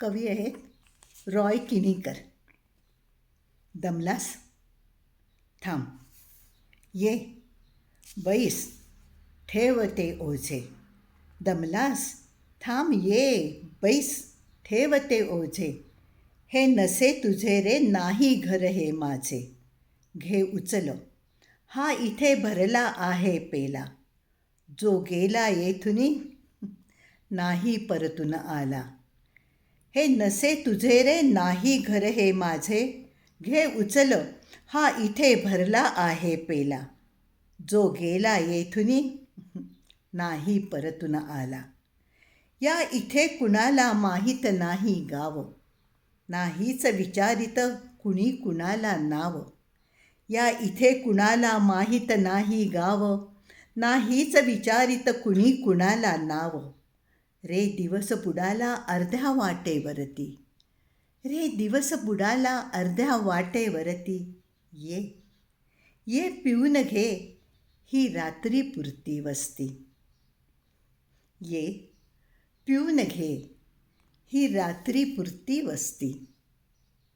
कवी आहेत रॉय किनीकर. दमलास? थांब. ये. बैस. ठेव ते ओझे. दमलास? थांब ये. बैस. ठेव ते ओझे. हे नसे तुझे रे नाही घर हे माझे. घे उचल. हा इथे भरला आहे पेला. जो गेला येथुनी नाही परतून आला. हे नसे तुझे रे नाही घर हे माझे. घे उचल हा इथे भरला आहे पेला. जो गेला येथुनी नाही परतून आला. या इथे कुणाला माहीत नाही गाव. नाहीच विचारित कुणी कुणाला नाव. या इथे कुणाला माहीत नाही गाव. नाहीच विचारित कुणी कुणाला नाव. रे दिवस बुडाला अर्ध्या वाटेवरती. रे दिवस बुडाला अर्ध्या वाटेवरती. ये ये पिऊन घे ही रात्री पुरती वस्ती. ये पिऊन घे ही रात्री पुरती वस्ती.